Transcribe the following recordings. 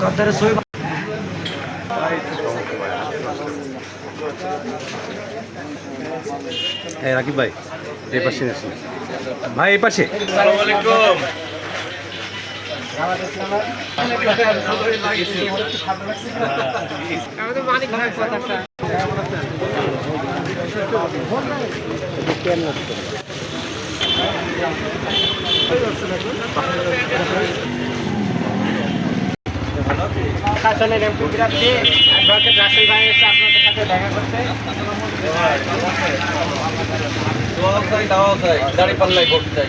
গদ্দারে সই রাকিব ভাই এই পাশে আসুন। ভাই এই পাশে। শাসনের এমপি বিরাটকে অ্যাডভোকেট রাসেল ভাই আপনাদের সাথে দেখা করতে দাড়ি পাল্লাই করতে চাই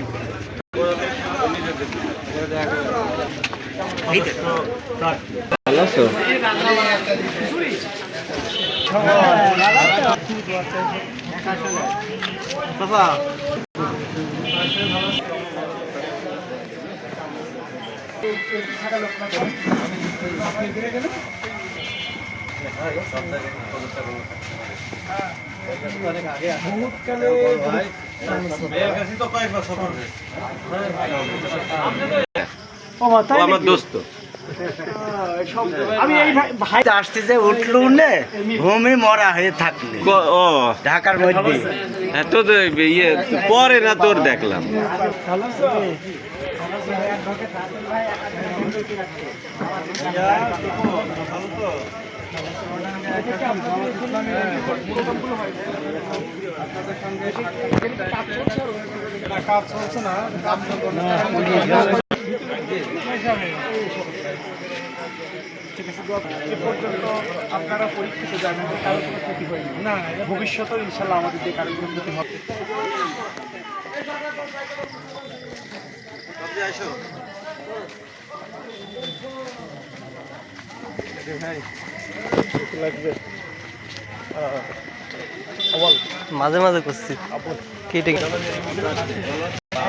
ভালো আছো অনেক আগে বহুতকালে তো কয়েকবার সফর আমার দোস্ত। আমি এই ভাই- আসতে যে উঠল নে ঘুমে মরা হয়ে থাকলে। ও। ঢাকার মধ্যে। হ্যাঁ তো ইয়ে পরে না তোর দেখলাম। এ পর্যন্ত আপনারা পরীক্ষিত জানেন যে কারও কোনো ক্ষতি হয়নি। না ভবিষ্যতেও ইনশাল্লাহ আমাদের যে কারও কোনো ক্ষতি হবে। মাঝে মাঝে করছি। কেটে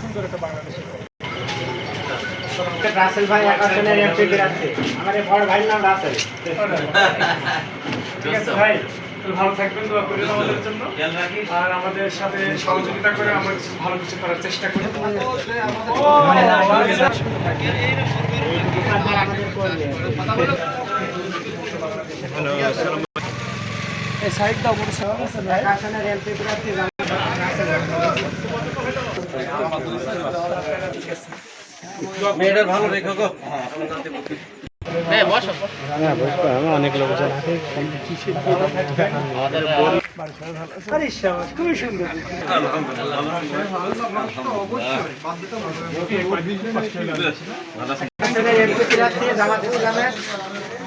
সুন্দর একটা বাংলাদেশের রাসেল ভাই আকাশনের এমপি বিরাটকে আমার বড় ভাইয়ের নাম রাসেল। ঠিক আছে ভাই ভালো থাকবেন দোয়া করেন আমাদের জন্য। আর আমাদের সাথে সহযোগিতা করে আমরা কিছু ভালো কিছু করার চেষ্টা করি। এই সাইডটা বড় আকাশনের এমপি বিরাটকে মেয়েটার ভালো রেখো গো। অনেক লোকজন আছে খুবই সুন্দর। আকাশনের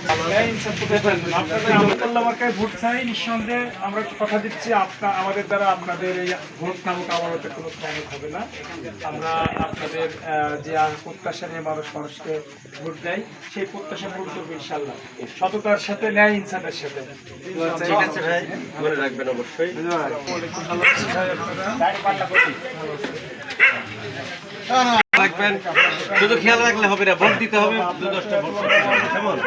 ভোট চাই নিঃসন্দেহে আমরা কথা দিচ্ছি। আপনা আমাদের দ্বারা আপনাদের এই ভোট নামক আমারতে কোনো প্রয়োগ হবে না। আমরা আপনাদের যে প্রত্যাশা নিয়ে মানুষ মানুষকে ভোট দেয় সেই প্রত্যাশা পূরণ করব ইনশাল্লাহ সততার সাথে ন্যায় ইনসানের সাথে। ঠিক আছে ভাই মনে রাখবেন অবশ্যই। রাখবেন। শুধু খেয়াল রাখলে হবে না ভোট দিতে হবে দু দশটা ভোট কেমন?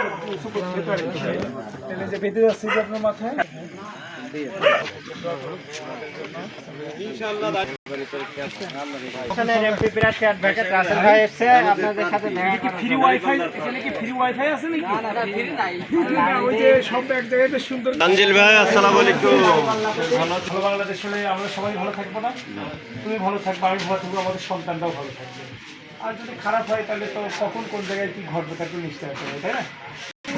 তানজিল ভাই, আসসালামু আলাইকুম। ভালো বাংলাদেশ হলে আমরা সবাই ভালো থাকব না? তুমি ভালো থাকবে, আমি ভালো থাকব, আমাদের সন্তানরাও ভালো থাকবে। আর যদি খারাপ হয়, তাহলে তো কখন কোন জায়গায় কি ঘটবে তার কোনো নিশ্চয় হবে, তাই না?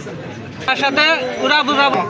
আছেন? সাথে ওরা বুঝাবো